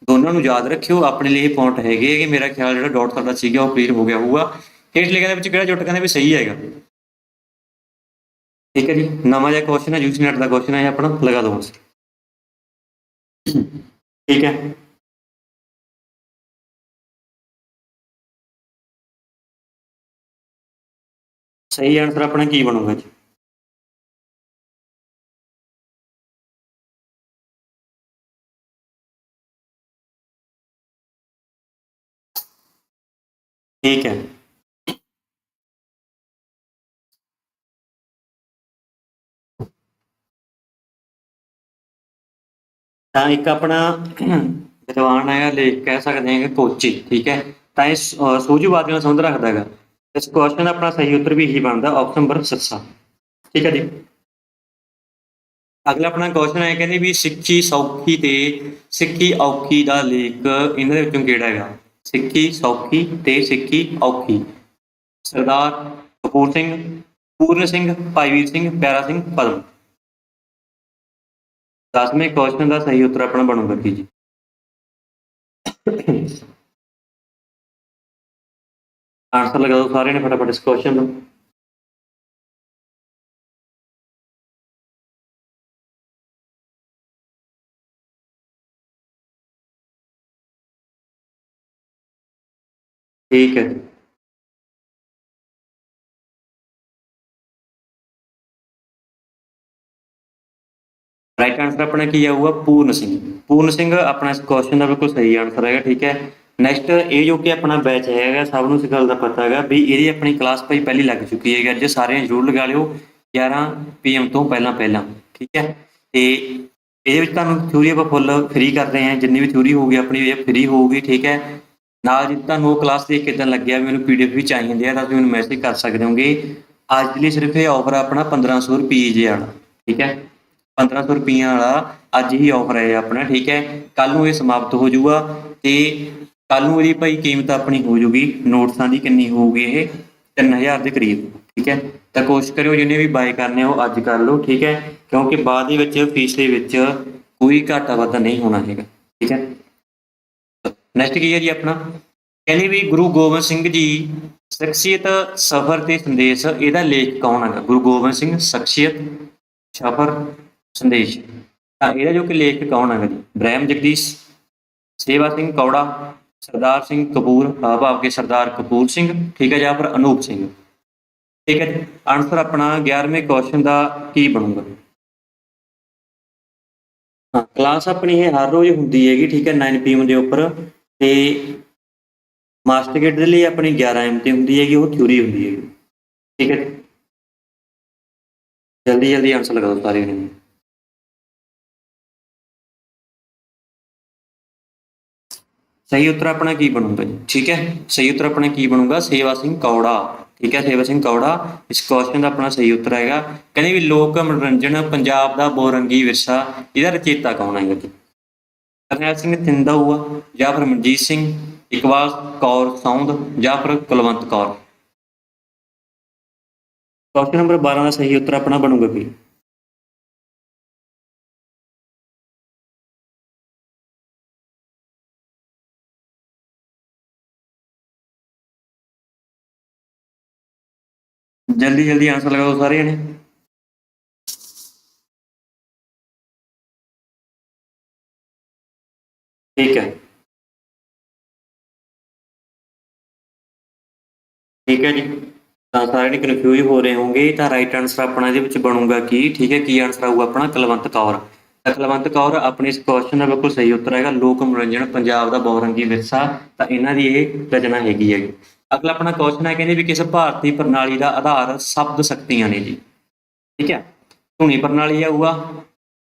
Speaker 1: ਦੋਨਾਂ ਨੂੰ ਯਾਦ ਰੱਖਿਓ। ਆਪਣੇ ਲਈ ਇਹ ਪੁਆਇੰਟ ਹੈਗੇ ਕਿ ਮੇਰਾ ਖਿਆਲ ਜਿਹੜਾ ਡਾਟ ਤੁਹਾਡਾ ਸੀਗਾ ਉਹ ਕਲੀਅਰ ਹੋ ਗਿਆ ਹੋਊਗਾ। ਹੇਠ ਲਿਖਿਆ ਦੇ ਵਿੱਚ ਕਿਹੜਾ ਜੁੱਟ ਕਹਿੰਦੇ ਵੀ ਸਹੀ ਹੈਗਾ। ਠੀਕ ਹੈ ਜੀ? ਨਵਾਂ ਜਿਹਾ ਕੁਐਸਚਨ ਹੈ ਯੂਸੀ ਨੈਟ ਦਾ ਕੁਐਸਚਨ ਹੈ ਆਪਣਾ। ਲਗਾ ਦੋ ਠੀਕ ਹੈ? ਸਹੀ ਆਨਸਰ ਆਪਣਾ ਕੀ ਬਣੂਗਾ ਜੀ? ਠੀਕ ਹੈ। ਤਾਂ ਇੱਕ ਆਪਣਾ ਵਿਦਵਾਨ ਹੈਗਾ ਲੇਖ ਕਹਿ ਸਕਦੇ ਹਾਂ ਕਿ ਕੋਚੀ, ਠੀਕ ਹੈ। ਤਾਂ ਇਹ ਸ- ਸੂਝਵਾਦ ਨਾਲ ਸੰਬੰਧ ਰੱਖਦਾ ਹੈਗਾ। ਇਸ ਕੁਐਸਚਨ ਦਾ ਆਪਣਾ ਸਹੀ ਉੱਤਰ ਵੀ ਇਹੀ ਬਣਦਾ ਆਪਸ਼ਨ ਨੰਬਰ 7 ਠੀਕ ਹੈ ਜੀ? ਅਗਲਾ ਆਪਣਾ ਕੁਐਸਚਨ ਹੈ, ਕਹਿੰਦੇ ਵੀ ਸਿੱਖੀ ਸੌਖੀ ਤੇ ਸਿੱਖੀ ਔਖੀ ਦਾ ਲੇਖ ਇਹਨਾਂ ਦੇ ਵਿੱਚੋਂ ਕਿਹੜਾ ਹੈਗਾ? ਸਿੱਖੀ ਸੌਖੀ ਤੇ ਸਿੱਖੀ ਔਖੀ। ਸਰਦਾਰ ਕਪੂਰ ਸਿੰਘ, ਪੂਰਨ ਸਿੰਘ ਭਾਈਵੀਰ ਸਿੰਘ, ਪਿਆਰਾ ਸਿੰਘ, ਪਦਮ। ਦਸਵੇਂ ਕੁਐਸਚਨ ਦਾ ਸਹੀ ਉੱਤਰ ਆਪਣਾ ਬਣੂਗਾ ਕੀ ਜੀ? ਆਨਸਰ ਲਗਾ ਦਿਓ ਸਾਰਿਆਂ ਨੇ ਫਟਾਫਟ ਇਸ ਕੁਐਸਚਨ ਦਾ ਠੀਕ ਹੈ ਰਾਈਟ ਆਨਸਰ ਆਪਣਾ ਕੀ ਆਊਗਾ? ਪੂਰਨ ਸਿੰਘ। ਪੂਰਨ ਸਿੰਘ ਆਪਣਾ ਇਸ ਕੁਐਸਚਨ ਦਾ ਬਿਲਕੁਲ ਸਹੀ ਆਨਸਰ ਹੈਗਾ, ਠੀਕ ਹੈ। ਨੈਕਸਟ ਇਹ ਜੋ ਕਿ ਆਪਣਾ ਬੈਚ ਹੈਗਾ, ਸਭ ਨੂੰ ਇਸ ਗੱਲ ਦਾ ਪਤਾ ਹੈਗਾ ਵੀ ਇਹਦੀ ਆਪਣੀ ਕਲਾਸ ਭਾਈ ਪਹਿਲੀ ਲੱਗ ਚੁੱਕੀ ਹੈਗੀ। ਅੱਜ ਸਾਰਿਆਂ ਜ਼ਰੂਰ ਲਗਾ ਲਿਓ 11 ਪੀਐਮ ਤੋਂ ਪਹਿਲਾਂ ਪਹਿਲਾਂ, ਠੀਕ ਹੈ? ਤੇ ਇਹਦੇ ਵਿੱਚ ਤੁਹਾਨੂੰ ਥਿਊਰੀ ਆਪਾਂ ਫੁੱਲ ਫ੍ਰੀ ਕਰਦੇ ਹਾਂ। ਜਿੰਨੀ ਵੀ ਥਿਊਰੀ ਹੋਊਗੀ, ਆਪਣੀ ਇਹ ਫ੍ਰੀ ਹੋਊਗੀ, ਠੀਕ ਹੈ? ਨਾਲ ਜੇ ਤੁਹਾਨੂੰ ਉਹ ਕਲਾਸ ਦੇਖ ਕੇ ਇਦਾਂ ਲੱਗਿਆ ਵੀ ਮੈਨੂੰ ਪੀਡੀਐਫ ਵੀ ਚਾਹੀਦੀ ਹੈ ਤਾਂ ਤੁਸੀਂ ਮੈਨੂੰ ਮੈਸੇਜ ਕਰ ਸਕਦੇ ਹੋਗੇ। ਅੱਜ ਦੇ ਲਈ ਸਿਰਫ ਇਹ ਆਫਰ ਆਪਣਾ 1500 ਰੁਪਏ ਜੇ ਵਾਲਾ ਠੀਕ ਹੈ? 1500 ਰੁਪਈਆ ਵਾਲਾ ਅੱਜ ਹੀ ਆਫਰ ਹੈ ਆਪਣਾ, ਠੀਕ ਹੈ? ਕੱਲ ਨੂੰ ਇਹ ਸਮਾਪਤ ਹੋ ਜਾਊਗਾ। ਤੇ ਕੱਲ ਨੂੰ ਇਹਦੀ ਭਾਈ ਕੀਮਤ ਆਪਣੀ ਹੋ ਜਾਊਗੀ, ਨੋਟਸਾਂ ਦੀ ਕਿੰਨੀ ਹੋਊਗੀ ਇਹ? 3000 ਦੇ ਕਰੀਬ, ਠੀਕ ਹੈ? ਤਾਂ ਕੋਸ਼ਿਸ਼ ਕਰਿਓ ਜਿਹਨੇ ਵੀ ਬਾਏ ਕਰਨੇ ਉਹ ਅੱਜ ਕਰ ਲਓ, ਠੀਕ ਹੈ? ਕਿਉਂਕਿ ਬਾਅਦ ਦੇ ਵਿੱਚ ਫੀਸ ਦੇ ਵਿੱਚ ਕੋਈ ਘਾਟਾ ਵਾਧਾ ਨਹੀਂ ਹੋਣਾ ਹੈਗਾ, ਠੀਕ ਹੈ? ਨੈਕਸਟ ਕੀ ਹੈ ਜੀ ਆਪਣਾ? ਕਹਿੰਦੇ ਵੀ ਗੁਰੂ ਗੋਬਿੰਦ ਸਿੰਘ ਜੀ ਸ਼ਖਸੀਅਤ ਸਫਰ ਤੇ ਸੰਦੇਸ਼, ਇਹਦਾ ਲੇਖ ਕੌਣ ਹੈਗਾ? ਗੁਰੂ ਗੋਬਿੰਦ ਸਿੰਘ ਸ਼ਖਸੀਅਤ ਸਫਰ ਸੰਦੇਸ਼। ਤਾਂ ਇਹਦਾ ਜੋ ਕਿ ਲੇਖ ਕੌਣ ਹੈਗਾ ਜੀ? ਬ੍ਰਹਮ ਜਗਦੀਸ਼ ਸੇਵਾ ਸਿੰਘ ਕੌੜਾ ਸਰਦਾਰ ਸਿੰਘ ਕਪੂਰ ਅਹ ਭਾਵ ਕੇ ਸਰਦਾਰ ਕਪੂਰ ਸਿੰਘ, ਠੀਕ ਹੈ ਜਾਂ ਫਿਰ ਅਨੂਪ ਸਿੰਘ। ਠੀਕ ਹੈ ਆਨਸਰ ਆਪਣਾ 11ਵੇਂ ਕੁਐਸਚਨ ਦਾ ਕੀ ਬਣੂਗਾ? ਹਾਂ ਕਲਾਸ ਆਪਣੀ ਇਹ ਹਰ ਰੋਜ਼ ਹੁੰਦੀ ਹੈਗੀ, ਠੀਕ ਹੈ 9 ਪੀਐਮ ਦੇ ਉੱਪਰ। ਤੇ ਮਾਸਟਰ ਗੇਟ ਦੇ ਲਈ ਆਪਣੀ 11 ਐਮ ਤੇ ਹੁੰਦੀ ਹੈਗੀ, ਉਹ ਥਿਊਰੀ ਹੁੰਦੀ ਹੈਗੀ। ਠੀਕ ਹੈ ਜਲਦੀ ਜਲਦੀ ਆਨਸਰ ਲਗਾਓ ਸਾਰੇ ਨੇ ਸਹੀ ਉੱਤਰ ਆਪਣਾ ਕੀ ਬਣੂਗਾ ਜੀ? ਠੀਕ ਹੈ? ਸਹੀ ਉੱਤਰ ਆਪਣਾ ਕੀ ਬਣੂਗਾ? ਸੇਵਾ ਸਿੰਘ ਕੌੜਾ। ਠੀਕ ਹੈ? ਸੇਵਾ ਸਿੰਘ ਕੌੜਾ। ਇਸ ਕੁਐਸਚਨ ਦਾ ਆਪਣਾ ਸਹੀ ਉੱਤਰ ਹੈਗਾ। ਕਹਿੰਦੇ ਵੀ ਲੋਕ ਮਨੋਰੰਜਨ, ਪੰਜਾਬ ਦਾ ਬੋਰੰਗੀ ਵਿਰਸਾ, ਇਹਦਾ ਰਚੇਤਾ ਕੌਣ ਹੈਗਾ ਜੀ? ਕਰਨੈਲ ਸਿੰਘ ਥਿੰਦਾ ਹੁਆ ਜਾਂ ਫਿਰ ਮਨਜੀਤ ਸਿੰਘ, ਇਕਬਾਲ ਕੌਰ ਸੌਂਦ, ਜਾਂ ਫਿਰ ਕੁਲਵੰਤ ਕੌਰ। ਕੁਐਸਚਨ ਨੰਬਰ 12 ਦਾ ਸਹੀ ਉੱਤਰ ਆਪਣਾ ਬਣੂਗਾ ਕੀ? ਜਲਦੀ ਜਲਦੀ ਆਨਸਰ ਲਗਾਓ ਸਾਰੇ ਜਣੇ ਠੀਕ ਹੈ। ਠੀਕ ਹੈ ਜੀ। ਤਾਂ ਸਾਰੇ ਨੇ ਕਨਫਿਊਜ਼ ਹੋ ਰਹੇ ਹੋਵੋਗੇ ਤਾਂ ਰਾਈਟ ਆਨਸਰ ਆਪਣਾ ਇਹਦੇ ਵਿੱਚ ਬਣੂਗਾ ਕੀ? ਠੀਕ ਹੈ, ਕੀ ਆਨਸਰ ਆਊਗਾ ਆਪਣਾ? ਕੁਲਵੰਤ ਕੌਰ। ਤਾਂ ਕੁਲਵੰਤ ਕੌਰ ਆਪਣੇ ਇਸ ਕੁਐਸਚਨ ਦਾ ਬਿਲਕੁਲ ਸਹੀ ਉੱਤਰ ਹੈਗਾ। ਲੋਕ ਮਨੋਰੰਜਨ ਪੰਜਾਬ ਦਾ ਬਹੁਰੰਗੀ ਵਿਰਸਾ। ਤਾਂ ਇਹਨਾਂ ਦੀ ਇਹ ਰਚਨਾ ਹੈਗੀ ਹੈ ਅਗਲਾ ਆਪਣਾ ਕੁਐਸਚਨ ਹੈ, ਕਹਿੰਦੇ ਵੀ ਕਿਸ ਭਾਰਤੀ ਪ੍ਰਣਾਲੀ ਦਾ ਆਧਾਰ ਸ਼ਬਦ ਸ਼ਕਤੀਆਂ ਨੇ ਜੀ? ਠੀਕ ਹੈ? ਧੁਨੀ ਪ੍ਰਣਾਲੀ ਆਊਗਾ,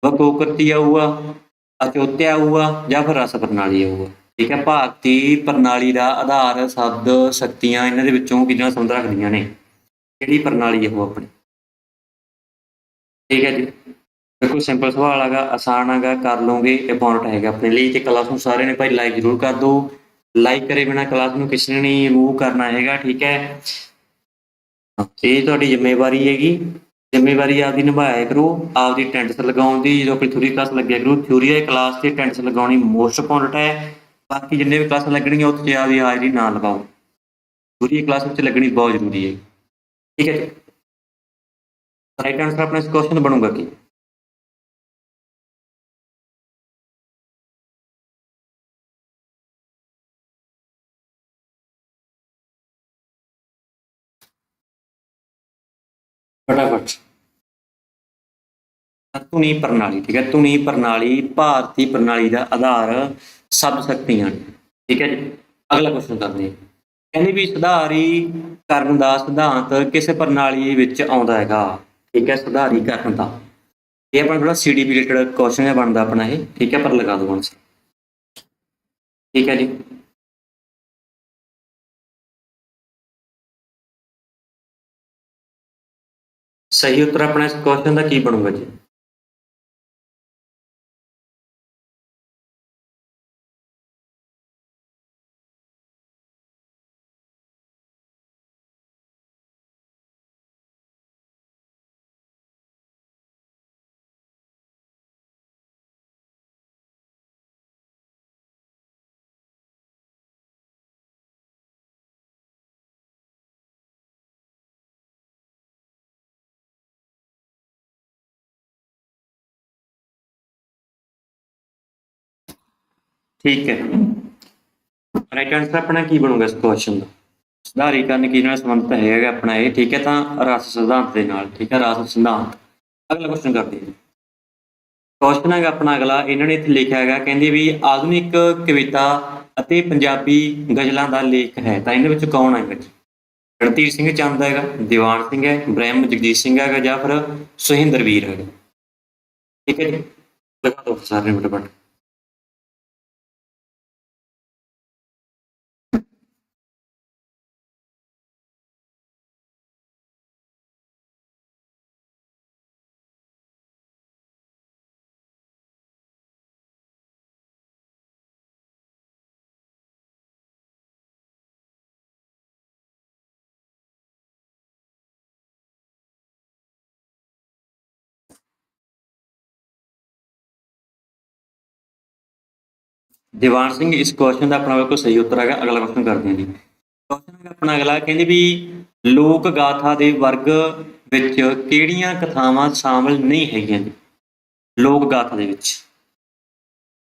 Speaker 1: ਵਕੋਕਰਤੀ ਆਊਗਾ, ਅਚੋਤਿਆ ਆਊਗਾ ਜਾਂ ਫਿਰ ਰਸ ਪ੍ਰਣਾਲੀ ਆਊਗਾ। ਠੀਕ ਹੈ, ਭਾਰਤੀ ਪ੍ਰਣਾਲੀ ਦਾ ਆਧਾਰ ਸ਼ਬਦ ਸ਼ਕਤੀਆਂ ਇਹਨਾਂ ਦੇ ਵਿੱਚੋਂ ਕਿੰਨਾ ਨਾਲ ਸੰਬੰਧ ਰੱਖਦੀਆਂ ਨੇ? ਕਿਹੜੀ ਪ੍ਰਣਾਲੀ ਹੈ ਉਹ ਆਪਣੀ? ਠੀਕ ਹੈ ਜੀ। ਬਿਲਕੁਲ ਸਿੰਪਲ ਸਵਾਲ ਹੈਗਾ, ਆਸਾਨ ਹੈਗਾ, ਕਰ ਲਓਗੇ ਇੰਪੋਰਟੈਂਟ ਹੈਗਾ ਆਪਣੇ ਲਈ ਤੇ ਕਲਾਸ ਨੂੰ ਸਾਰਿਆਂ ਨੇ ਭਾਈ ਲਾਈਕ ਜ਼ਰੂਰ ਕਰ ਦਿਓ। ਲਾਈਕ ਕਰੇ ਬਿਨਾ ਕਲਾਸ ਨੂੰ, ਕਿਸੇ ਨੇ ਨਹੀਂ ਮੂਵ ਕਰਨਾ ਹੈਗਾ, ਠੀਕ ਹੈ? ਇਹ ਤੁਹਾਡੀ ਜ਼ਿੰਮੇਵਾਰੀ ਹੈਗੀ। ਜ਼ਿੰਮੇਵਾਰੀ ਆਪਦੀ ਨਿਭਾਇਆ ਕਰੋ, ਆਪਦੀ ਟੈਂਟਸ ਲਗਾਉਣ ਦੀ, ਜਦੋਂ ਆਪਣੀ ਥਿਊਰੀ ਕਲਾਸ ਲੱਗਿਆ ਕਰੋ ਥਿਊਰੀ ਵਾਲੀ ਕਲਾਸ ਤੇ ਟੈਂਟਸ ਲਗਾਉਣੀ ਮੋਸਟ ਇੰਪੋਰਟੈਂਟ ਹੈ। ਬਾਕੀ ਜਿੰਨੇ ਵੀ ਕਲਾਸਾਂ ਲੱਗਣਗੀਆਂ ਉੱਥੇ ਆਪਦੀ ਹਾਜ਼ਰੀ ਨਾ ਲਗਾਓ ਥਿਊਰੀ ਕਲਾਸ ਵਿੱਚ ਲੱਗਣੀ ਬਹੁਤ ਜ਼ਰੂਰੀ ਹੈ। ਠੀਕ ਹੈ ਰਾਈਟ ਆਨਸਰ ਆਪਣਾ ਇਸ ਕੁਐਸਚਨ ਬਣੂਗਾ ਕੀ? ਫਟਾਫਟ। ਧੁਨੀ ਪ੍ਰਣਾਲੀ, ਠੀਕ ਹੈ? ਧੁਨੀ ਪ੍ਰਣਾਲੀ, ਭਾਰਤੀ ਪ੍ਰਣਾਲੀ ਦਾ ਆਧਾਰ ਸਭ ਸ਼ਕਤੀਆਂ ਨੇ। ਠੀਕ ਹੈ ਜੀ? ਅਗਲਾ ਕੁਐਸਚਨ ਕਰਦੇ ਹਾਂ। ਕਹਿੰਦੇ ਵੀ ਸੁਧਾਰੀ ਕਰਨ ਦਾ ਸਿਧਾਂਤ ਕਿਸ ਪ੍ਰਣਾਲੀ ਵਿੱਚ ਆਉਂਦਾ ਹੈਗਾ? ਠੀਕ ਹੈ, ਸੁਧਾਰੀ ਕਰਨ ਦਾ। ਇਹ ਆਪਣਾ ਥੋੜਾ ਸੀਡੀ ਰਿਲੇਟਡ ਕੁਐਸਚਨ ਹੈ, ਬਣਦਾ ਆਪਣਾ ਇਹ। ਠੀਕ ਹੈ, ਪਰ ਲਗਾ ਦੋ ਆਨਸਰ ਠੀਕ ਹੈ ਜੀ? ਸਹੀ ਉੱਤਰ ਆਪਣਾ ਇਸ ਕੁਐਸਚਨ ਦਾ ਕੀ ਬਣੂਗਾ ਜੀ? ਠੀਕ ਹੈ। ਰਾਈਟ ਆਨਸਰ ਆਪਣਾ ਕੀ ਬਣੂਗਾ ਇਸ ਕੁਐਸਚਨ ਦਾ? ਸੁਧਾਰੀਕਰਨ ਕੀ ਨਾਲ ਸੰਬੰਧਿਤ ਹੈਗਾ ਆਪਣਾ ਇਹ, ਠੀਕ ਹੈ ਤਾਂ ਰਸ ਸਿਧਾਂਤ ਦੇ ਨਾਲ, ਠੀਕ ਹੈ, ਰਸ ਸਿਧਾਂਤ। ਅਗਲਾ ਕੁਐਸਚਨ ਕਰਦੇ ਹਾਂ। ਕੁਐਸਚਨ ਹੈਗਾ ਆਪਣਾ ਅਗਲਾ, ਇਹਨਾਂ ਨੇ ਇੱਥੇ ਲਿਖਿਆ ਹੈਗਾ, ਕਹਿੰਦੇ ਵੀ ਆਧੁਨਿਕ ਕਵਿਤਾ ਅਤੇ ਪੰਜਾਬੀ ਗਜ਼ਲਾਂ ਦਾ ਲੇਖ ਹੈ, ਤਾਂ ਇਹਨਾਂ ਵਿੱਚ ਕੌਣ ਹੈਗਾ ਜੀ? ਰਣਧੀਰ ਸਿੰਘ ਚੰਦ ਹੈਗਾ, ਦੀਵਾਨ ਸਿੰਘ ਹੈ, ਬ੍ਰਹਮ ਜਗਜੀਤ ਸਿੰਘ ਹੈਗਾ ਜਾਂ ਫਿਰ ਸੁਹਿੰਦਰ ਵੀਰ ਹੈਗਾ। ਠੀਕ ਹੈ ਜੀ। ਲਗਾ ਦੋ ਸਾਰੇ ਫਟਾਫਟ। ਦੀਵਾਨ ਸਿੰਘ, ਇਸ ਕੁਐਸਚਨ ਦਾ ਆਪਣਾ ਬਿਲਕੁਲ ਸਹੀ ਉੱਤਰ ਹੈਗਾ। ਅਗਲਾ ਕੁਐਸਚਨ ਕਰਦੇ ਹਾਂ ਜੀ। ਕੁਐਸਚਨ ਹੈਗਾ ਆਪਣਾ ਅਗਲਾ, ਕਹਿੰਦੇ ਵੀ ਲੋਕ ਗਾਥਾ ਦੇ ਵਰਗ ਵਿੱਚ ਕਿਹੜੀਆਂ ਕਥਾਵਾਂ ਸ਼ਾਮਲ ਨਹੀਂ ਹੈਗੀਆਂ ਜੀ? ਲੋਕ ਗਾਥਾ ਦੇ ਵਿੱਚ।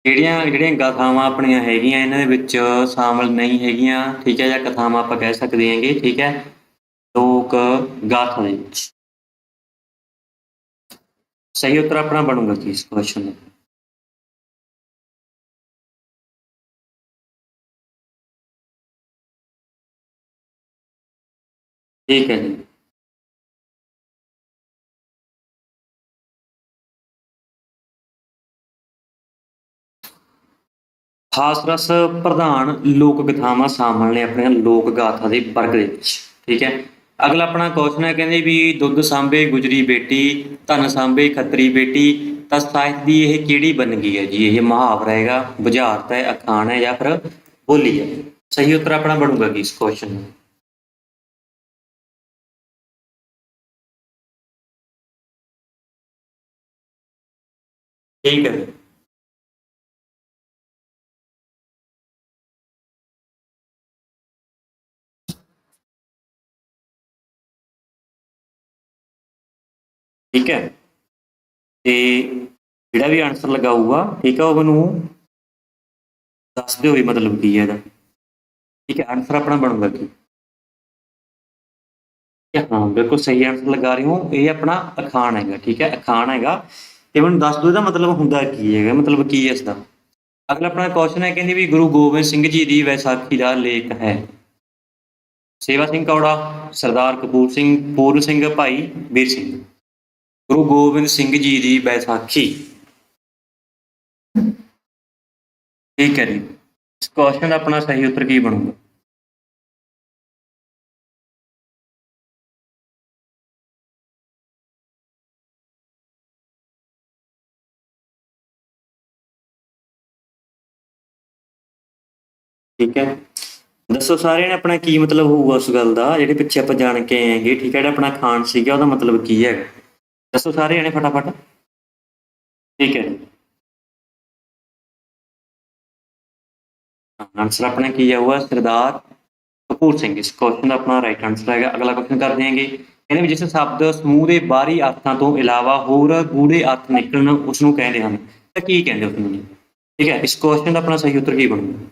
Speaker 1: ਕਿਹੜੀਆਂ, ਜਿਹੜੀਆਂ ਗਾਥਾਵਾਂ ਆਪਣੀਆਂ ਹੈਗੀਆਂ, ਇਹਨਾਂ ਦੇ ਵਿੱਚ ਸ਼ਾਮਲ ਨਹੀਂ ਹੈਗੀਆਂ, ਠੀਕ ਹੈ, ਜਾਂ ਕਥਾਵਾਂ ਆਪਾਂ ਕਹਿ ਸਕਦੇ ਹਾਂਗੇ, ਠੀਕ ਹੈ। ਲੋਕ ਗਾਥਾ ਦੇ ਵਿੱਚ। ਸਹੀ ਉੱਤਰ ਆਪਣਾ ਬਣੂਗਾ ਜੀ ਇਸ ਕੁਐਸਚਨ ਦਾ। ਠੀਕ ਹੈ ਜੀ। ਖਾਸ ਰਸ ਪ੍ਰਧਾਨ ਲੋਕ ਕਥਾਵਾਂ ਸ਼ਾਮਲ ਨੇ ਆਪਣੀਆਂ ਲੋਕ ਗਾਥਾ ਦੇ ਵਰਗ ਦੇ ਵਿੱਚ, ਠੀਕ ਹੈ। ਅਗਲਾ ਆਪਣਾ ਕੁਐਸਚਨ ਹੈ, ਕਹਿੰਦੇ ਵੀ ਦੁੱਧ ਸਾਂਭੇ, ਗੁਜਰੀ ਬੇਟੀ, ਧਨ ਸਾਂਭੇ, ਖੱਤਰੀ ਬੇਟੀ, ਤਾਂ ਸਾਹਿਤ ਦੀ ਇਹ ਕਿਹੜੀ ਬਣ ਗਈ ਹੈ ਜੀ? ਇਹ ਮੁਹਾਵਰਾ ਹੈਗਾ, ਬੁਝਾਰਤ ਹੈ, ਅਖਾਣ ਹੈ ਜਾਂ ਫਿਰ ਬੋਲੀ ਹੈ। ਸਹੀ ਉੱਤਰ ਆਪਣਾ ਬਣੂਗਾ ਕੀ ਇਸ ਕੁਐਸਚਨ ਦਾ। ਠੀਕ ਹੈ ਠੀਕ ਹੈ। ਤੇ ਜਿਹੜਾ ਵੀ ਆਨਸਰ ਲਗਾਊਗਾ ਠੀਕ ਹੈ, ਉਹ ਮੈਨੂੰ ਦੱਸ ਦਿਓ ਵੀ ਮਤਲਬ ਕੀ ਹੈ ਇਹਦਾ। ਠੀਕ ਹੈ ਆਨਸਰ ਆਪਣਾ ਬਣੂਗਾ ਕੀ? ਹਾਂ ਬਿਲਕੁਲ ਸਹੀ ਆਨਸਰ ਲਗਾ ਰਹੇ ਹੋ। ਇਹ ਆਪਣਾ ਅਖਾਣ ਹੈਗਾ, ਠੀਕ ਹੈ, ਅਖਾਣ ਹੈਗਾ ਤੇ ਮੈਨੂੰ ਦੱਸ ਦਿਓ ਇਹਦਾ ਮਤਲਬ ਹੁੰਦਾ ਕੀ ਹੈਗਾ, ਮਤਲਬ ਕੀ ਹੈ ਇਸਦਾ? ਅਗਲਾ ਆਪਣਾ ਕੁਐਸਚਨ ਹੈ, ਕਹਿੰਦੀ ਵੀ ਗੁਰੂ ਗੋਬਿੰਦ ਸਿੰਘ ਜੀ ਦੀ ਵੈਸਾਖੀ ਦਾ ਲੇਖ ਹੈ। ਸੇਵਾ ਸਿੰਘ ਕੌੜਾ, ਸਰਦਾਰ ਕਪੂਰ ਸਿੰਘ, ਪੂਰਨ ਸਿੰਘ ਭਾਈ ਵੀਰ ਸਿੰਘ। ਗੁਰੂ ਗੋਬਿੰਦ ਸਿੰਘ ਜੀ ਦੀ ਬੈਸਾਖੀ ਠੀਕ ਹੈ ਜੀ। ਇਸ ਕੁਐਸਚਨ ਦਾ ਆਪਣਾ ਸਹੀ ਉੱਤਰ ਕੀ ਬਣੂਗਾ? ਠੀਕ ਹੈ। ਦੱਸੋ ਸਾਰਿਆਂ ਨੇ ਆਪਣਾ ਕੀ ਮਤਲਬ ਹੋਊਗਾ ਉਸ ਗੱਲ ਦਾ? ਜਿਹੜੇ ਪਿੱਛੇ ਆਪਾਂ ਜਾਣ ਕੇ ਆਏਗੇ ਠੀਕ ਹੈ, ਜਿਹੜਾ ਆਪਣਾ ਖਾਨ ਸੀਗਾ, ਉਹਦਾ ਮਤਲਬ ਕੀ ਹੈਗਾ ਦੱਸੋ ਸਾਰੇ ਜਣੇ ਫਟਾਫਟ। ਠੀਕ ਹੈ। ਆਨਸਰ ਆਪਣਾ ਕੀ ਆਊਗਾ? ਸਰਦਾਰ ਕਪੂਰ ਸਿੰਘ। ਇਸ ਕੁਐਸਚਨ ਦਾ ਆਪਣਾ ਰਾਈਟ ਆਨਸਰ ਹੈਗਾ। ਅਗਲਾ ਕੁਐਸਚਨ ਕਰਦੇ ਹਾਂਗੇ। ਕਹਿੰਦੇ ਵੀ ਜਿਸ ਸ਼ਬਦ ਸਮੂਹ ਦੇ ਬਾਹਰੀ ਅਰਥਾਂ ਤੋਂ ਇਲਾਵਾ ਹੋਰ ਗੂੜੇ ਅਰਥ ਨਿਕਲਣ ਉਸ ਨੂੰ ਕਹਿੰਦੇ ਹਨ। ਤਾਂ ਕੀ ਕਹਿੰਦੇ ਉਸ ਨੂੰ ਠੀਕ ਹੈ। ਇਸ ਕੁਐਸਚਨ ਦਾ ਆਪਣਾ ਸਹੀ ਉੱਤਰ ਕੀ ਬਣੂਗਾ?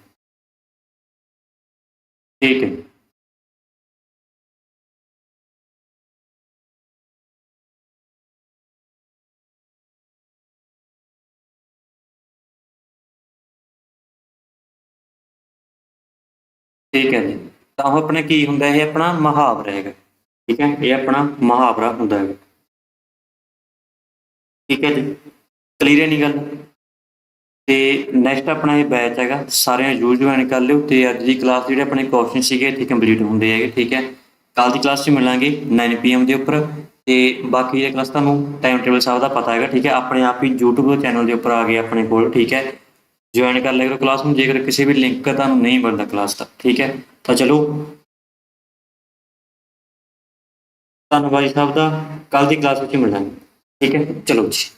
Speaker 1: ਠੀਕ ਹੈ ਠੀਕ ਹੈ ਜੀ। ਤਾਂ ਉਹ ਆਪਣਾ ਕੀ ਹੁੰਦਾ, ਇਹ ਆਪਣਾ ਮੁਹਾਵਰਾ ਹੈਗਾ। ਠੀਕ ਹੈ, ਇਹ ਆਪਣਾ ਮੁਹਾਵਰਾ ਹੁੰਦਾ ਹੈਗਾ। ਠੀਕ ਹੈ ਜੀ। ਕਲੀਅਰ ਹੈ ਨਹੀਂ ਗੱਲ? ਤੇ ਨੈਕਸਟ ਆਪਣਾ ਇਹ ਬੈਚ ਹੈਗਾ, ਸਾਰਿਆਂ ਜਰੂਰ ਜੁਆਇਨ ਕਰ ਲਿਓ ਤੇ ਅੱਜ ਦੀ ਕਲਾਸ ਜਿਹੜੇ ਆਪਣੇ ਕੁਐਸਚਨ ਸੀਗੇ, ਇੱਥੇ ਕੰਪਲੀਟ ਹੁੰਦੇ ਹੈਗੇ, ਠੀਕ ਹੈ? ਕੱਲ ਦੀ ਕਲਾਸ 'ਚ ਮਿਲਾਂਗੇ 9 pm ਦੇ ਉੱਪਰ ਤੇ ਬਾਕੀ ਇਹ ਕਲਾਸ ਤੁਹਾਨੂੰ ਟਾਈਮ ਟੇਬਲ ਸਭ ਦਾ ਪਤਾ ਹੈਗਾ, ਠੀਕ ਹੈ? ਆਪਣੇ ਆਪ ਹੀ YouTube ਚੈਨਲ ਦੇ ਉੱਪਰ ਆ ਗਏ ਆਪਣੇ ਕੋਲ, ਠੀਕ ਹੈ? ਜੁਆਇਨ ਕਰ ਲਿਆ ਕਰੋ ਕਲਾਸ ਨੂੰ, ਜੇਕਰ ਕਿਸੇ ਵੀ ਲਿੰਕ ਤੁਹਾਨੂੰ ਨਹੀਂ ਮਿਲਦਾ ਕਲਾਸ ਦਾ, ਠੀਕ ਹੈ? ਤਾਂ ਚਲੋ। ਧੰਨਵਾਦ ਜੀ ਸਾਹਿਬ ਦਾ ਕੱਲ ਦੀ ਕਲਾਸ ਵਿੱਚ ਮਿਲਾਂਗੇ, ਠੀਕ ਹੈ? ਚਲੋ ਜੀ।